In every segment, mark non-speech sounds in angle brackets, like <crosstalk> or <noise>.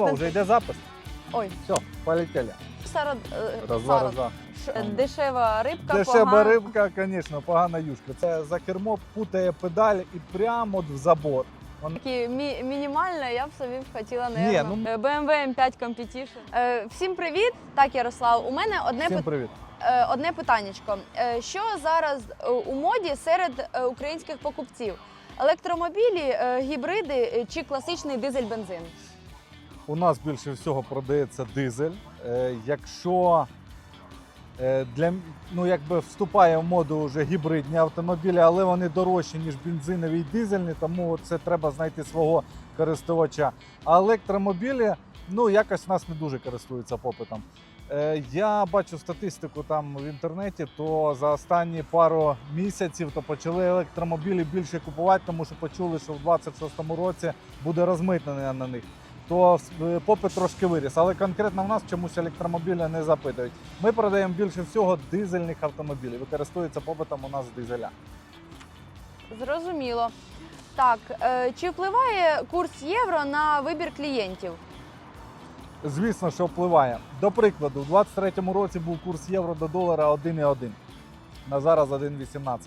готова, вже йде запис. Ой, Все, полетіли. Сара, е, Раз, два, Сара, раз, два. ш- дешева рибка, Дешева погана. рибка, звісно, погана юшка. Це за кермо путає педаль і прямо от в забор. Такі мі- мінімальне, я б собі б хотіла Ні, не ну- BMW M5 Competition. Е, всім привіт! Так, Ярослав. У мене одне Всім пи- привіт. е, одне питаннячко. Е, що зараз е, у моді серед е, українських покупців? Електромобілі, е, гібриди е, чи класичний дизель-бензин? У нас більше всього продається дизель. Е, якщо е, для ну, якби вступає в моду вже гібридні автомобілі, але вони дорожчі, ніж бензинові і дизельні, тому це треба знайти свого користувача. А електромобілі ну, якось в нас не дуже користуються попитом. Е, Я бачу статистику там в інтернеті, то за останні пару місяців то почали електромобілі більше купувати, тому що почули, що в 26-му році буде розмитнення на них то е, попит трошки виріс. Але конкретно в нас чомусь електромобілі не запитують. Ми продаємо більше всього дизельних автомобілів. Використовується попитом у нас дизеля. Зрозуміло. Так, е, чи впливає курс євро на вибір клієнтів? Звісно, що впливає. До прикладу, у 2023 році був курс євро до долара 1,1. На зараз 1,18.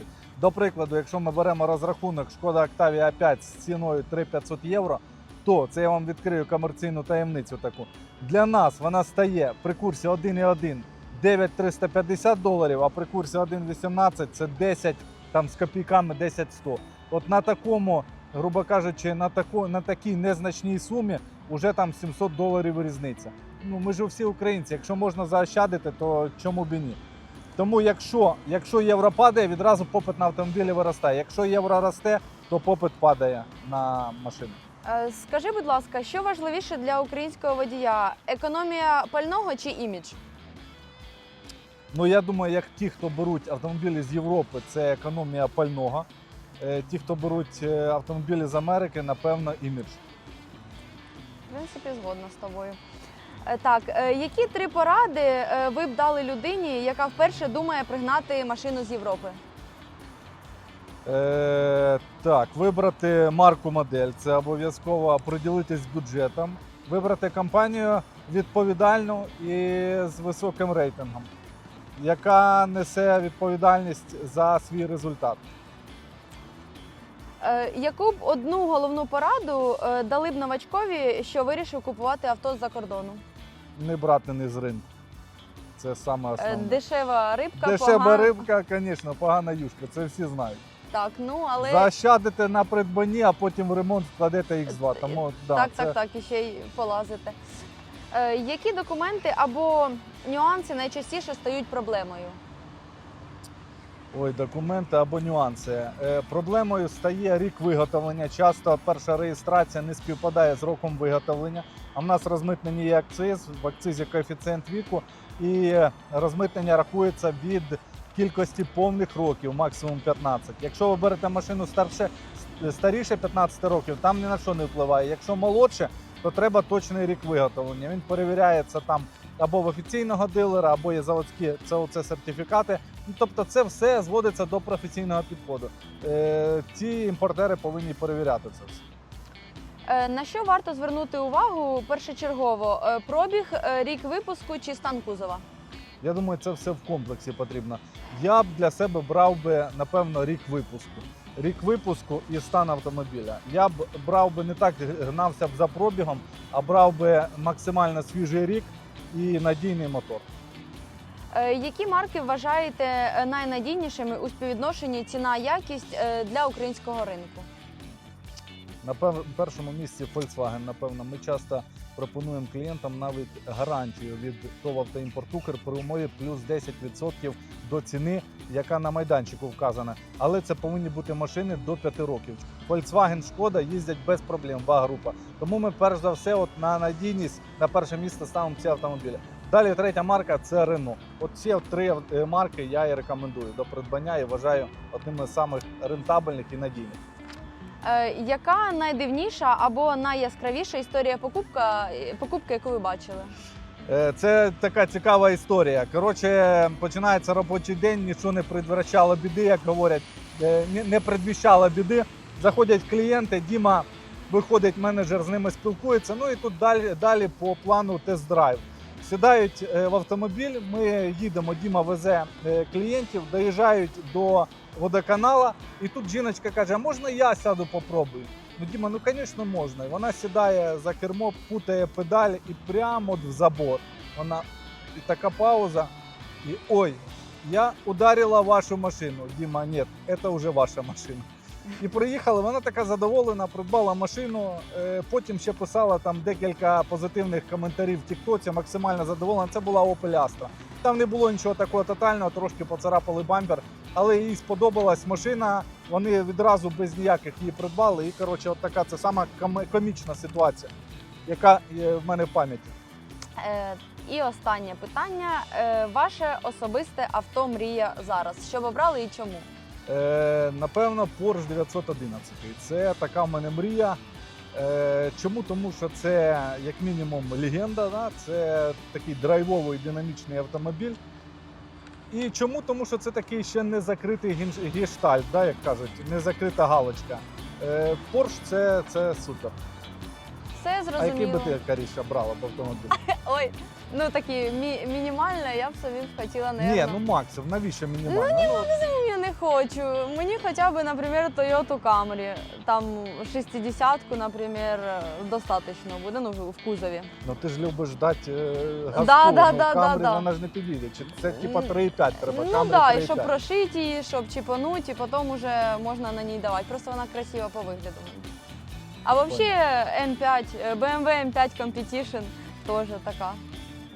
До прикладу, якщо ми беремо розрахунок шкода Octavia 5 з ціною 3500 євро, то це я вам відкрию комерційну таємницю таку. Для нас вона стає при курсі 1,1 9350 доларів, а при курсі 1,18 це 10 там з копійками 10-100. От на такому, грубо кажучи, на, таку, на такій незначній сумі вже там 700 доларів різниця. Ну ми ж всі українці. Якщо можна заощадити, то чому б і ні? Тому якщо, якщо євро падає, відразу попит на автомобілі виростає. Якщо євро росте, то попит падає на машини. Е, Скажи, будь ласка, що важливіше для українського водія? Економія пального чи імідж? Ну я думаю, як ті, хто беруть автомобілі з Європи, це економія пального. Е, Ті, хто беруть е, автомобілі з Америки, напевно, імідж. В принципі, згодна з тобою. Так, які три поради ви б дали людині, яка вперше думає пригнати машину з Європи? Е, так, вибрати марку модель, це обов'язково приділитись бюджетом, вибрати компанію відповідальну і з високим рейтингом, яка несе відповідальність за свій результат. Е, Яку б одну головну пораду е, дали б новачкові, що вирішив купувати авто з-за кордону? Не брати не з ринку. Це саме Е, основне. Дешева рибка, Дешева погана- рибка, звісно, погана юшка, це всі знають. Так, ну але Заощадите на придбанні, а потім в ремонт вкладете X2. Тому да, так, це... так, так, і ще й полазите. Е, Які документи або нюанси найчастіше стають проблемою? Ой, документи або нюанси. Е, проблемою стає рік виготовлення. Часто перша реєстрація не співпадає з роком виготовлення. А в нас розмитнені є акциз, в акцизі коефіцієнт віку, і розмитнення рахується від кількості повних років, максимум 15. Якщо ви берете машину старше, старіше 15 років, там ні на що не впливає. Якщо молодше, то треба точний рік виготовлення. Він перевіряється там або в офіційного дилера, або є заводські ЦОЦ сертифікати. Ну, тобто, це все зводиться до професійного підходу. Е, ці імпортери повинні перевіряти це все. Е, На що варто звернути увагу першочергово? Е, Пробіг, е, рік випуску чи стан кузова? Я думаю, це все в комплексі потрібно. Я б для себе брав би, напевно, рік випуску. Рік випуску і стан автомобіля. Я б брав би не так гнався б за пробігом, а брав би максимально свіжий рік і надійний мотор. Е, Які марки вважаєте е, найнадійнішими у співвідношенні ціна-якість е, для українського ринку? На першому місці Volkswagen, напевно, ми часто пропонуємо клієнтам навіть гарантію від ТОВ «Автоімпорт-Укр» при умові плюс 10% до ціни, яка на майданчику вказана. Але це повинні бути машини до 5 років. Volkswagen, Шкода їздять без проблем, ВАГ-група. Тому ми перш за все от на надійність на перше місце ставимо ці автомобілі. Далі третя марка це Renault. От ці три е, марки я і рекомендую до придбання і вважаю одним із самих рентабельних і надійних. Е, Яка найдивніша або найяскравіша історія покупка, е, покупки, яку ви бачили? Е, Це така цікава історія. Коротше, починається робочий день, нічого не предвращало біди, як говорять, не- предвіщало біди. Заходять клієнти, Діма, виходить менеджер з ними спілкується. Ну і тут далі, далі по плану тест-драйв. Сідають е, в автомобіль, ми їдемо, Діма везе е, клієнтів, доїжджають до водоканала, і тут жіночка каже: можна я сяду попробую? Ну, Діма, ну звісно, можна. Вона сідає за кермо, путає педаль і прямо в забор. Вона і така пауза. І ой, я ударила вашу машину. Діма, ні, це вже ваша машина. І приїхали, вона така задоволена, придбала машину. е, Потім ще писала там декілька позитивних коментарів в Тіктоці, максимально задоволена. Це була Opel Astra. Там не було нічого такого тотального, трошки поцарапали бампер, але їй сподобалась машина. Вони відразу без ніяких її придбали. І коротше, от така це сама комічна ситуація, яка в мене в пам'яті. Е, і останнє питання: Е, ваше особисте авто мрія зараз. Що б обрали і чому? Е, напевно, Porsche 911. Це така в мене мрія. Е, чому? Тому що це як мінімум легенда, да? це такий драйвовий динамічний автомобіль. І чому? Тому що це такий ще не закритий гештальт, да, як кажуть, не закрита галочка. Е, Porsche це, це супер. Все А який би ти Каріша брала в автомобіль? <laughs> Ой, ну такі мі- мінімальне, я б собі хотіла, Ні, ну максимум, навіщо мінімально? Ну, Я не хочу. Мені хоча б, наприклад, Toyota Camry. Там 60-ку, наприклад, достатньо буде, ну, в кузові. Ну ти ж любиш дати е, газку, Да, да, ну, да, Camry, да, вона ж не підійде. Чи це типа 3,5 треба? ну так, і щоб прошити її, щоб чіпануть, і потім вже можна на ній давати. Просто вона красива по вигляду. А взагалі N5, е, BMW M5 Competition теж така.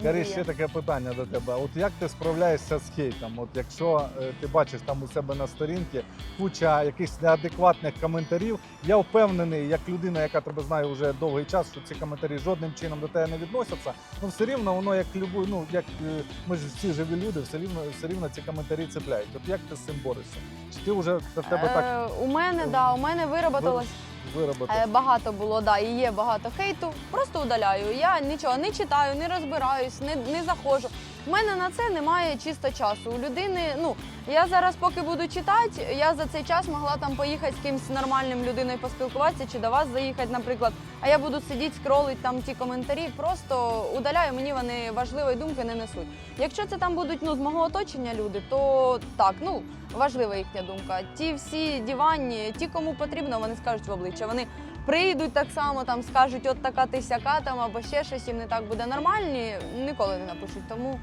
Карі, ще таке питання до тебе. От як ти справляєшся з хейтом? От якщо е, ти бачиш там у себе на сторінці куча якихось неадекватних коментарів, я впевнений, як людина, яка тебе знає вже довгий час, що ці коментарі жодним чином до тебе не відносяться. Ну все рівно воно як любу, ну як е, ми ж всі живі люди, все рівно все рівно ці коментарі цепляють. От як ти з цим борешся? Чи ти вже в тебе так Е, у мене, да, у мене вироботилось виробити? Е, Багато було, да, і є багато хейту. Просто удаляю. Я нічого не читаю, не розбираюсь, не, не заходжу. У мене на це немає чисто часу. У людини, ну я зараз, поки буду читати, я за цей час могла там поїхати з кимось нормальним людиною поспілкуватися чи до вас заїхати, наприклад. А я буду сидіти, скролити там ті коментарі. Просто удаляю, мені вони важливої думки не несуть. Якщо це там будуть ну з мого оточення люди, то так, ну важлива їхня думка. Ті всі диванні, ті, кому потрібно, вони скажуть в обличчя. Вони прийдуть так само, там скажуть, от така ти сяка там або ще щось їм не так буде нормальні, ніколи не напишуть. Тому,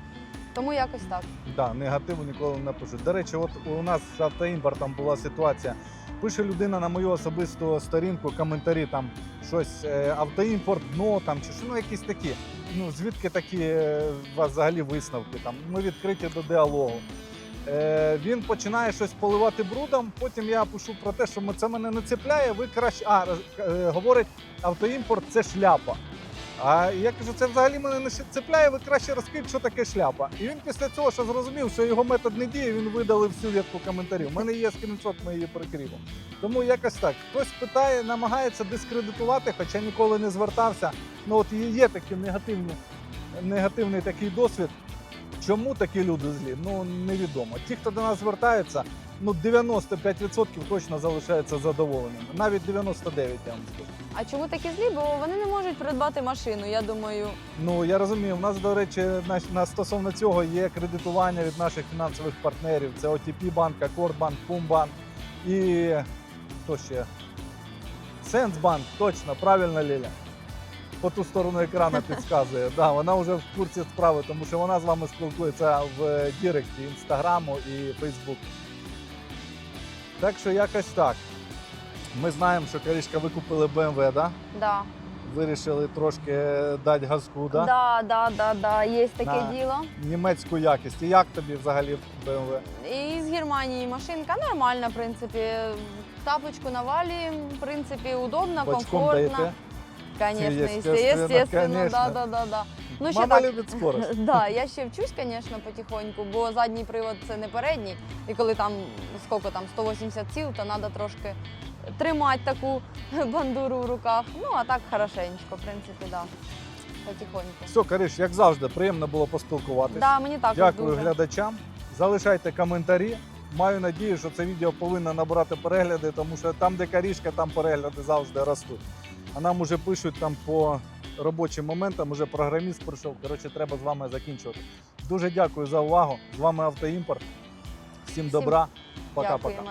тому якось так. Да, негативу ніколи не пишуть. До речі, от у нас з автоімпортом була ситуація. Пише людина на мою особисту сторінку коментарі там щось е, автоімпорт, дно там чи що, ну якісь такі. Ну звідки такі е, у вас взагалі висновки? Там ми відкриті до діалогу. Е, він починає щось поливати брудом. Потім я пишу про те, що це мене не цепляє. Ви краще а е, говорить, автоімпорт це шляпа. А я кажу, це взагалі мене не цепляє, ви краще розкажіть, що таке шляпа. І він після цього, що зрозумів, що його метод не діє, він видалив всю рядку коментарів. У мене є скріншот, ми її прикріпимо. Тому якось так. Хтось питає, намагається дискредитувати, хоча ніколи не звертався. Ну от є- такі негативні, негативний такий досвід. Чому такі люди злі? Ну невідомо. Ті, хто до нас звертаються, ну 95% точно залишаються задоволеними. Навіть 99, я вам скажу. А чому такі злі? Бо вони не можуть придбати машину. Я думаю, Ну я розумію. У нас, до речі, на, на стосовно цього є кредитування від наших фінансових партнерів. Це OTP банк, Акордбанк, Пумбанк і хто ще? Сенсбанк, точно, правильно Ліля. По ту сторону екрану підказує. Да, вона вже в курсі справи, тому що вона з вами спілкується в Діректі інстаграму і Фейсбук. Так що якось так. Ми знаємо, що Карішка ви купили BMW, да? да. Вирішили трошки дати газку, да? Да, да, да, да, є таке На. діло. німецьку якість. І як тобі взагалі BMW? І з Германії машинка нормальна, в принципі. Тапочку навалі, в принципі, удобно, Бочком комфортно. даєте? Конечно, Естественно, естественно, конечно. да, да, да, да. Ну, ще Мама так, любить скорость. <laughs> да, я ще вчусь, звісно, потихоньку, бо задній привод це не передній. І коли там скільки там 180 сіл, то треба трошки тримати таку <laughs> бандуру в руках. Ну, а так хорошенько, в принципі, да. Потихоньку. Все, Кариш, як завжди, приємно було поспілкуватися. Да, мені також Дякую дуже. глядачам. Залишайте коментарі. Маю надію, що це відео повинно набрати перегляди, тому що там, де карішка, там перегляди завжди ростуть. А нам уже пишуть там по робочим моментам, уже програміст прийшов. Коротше, треба з вами закінчувати. Дуже дякую за увагу. З вами Автоімпорт. Всім добра. Пока-пока.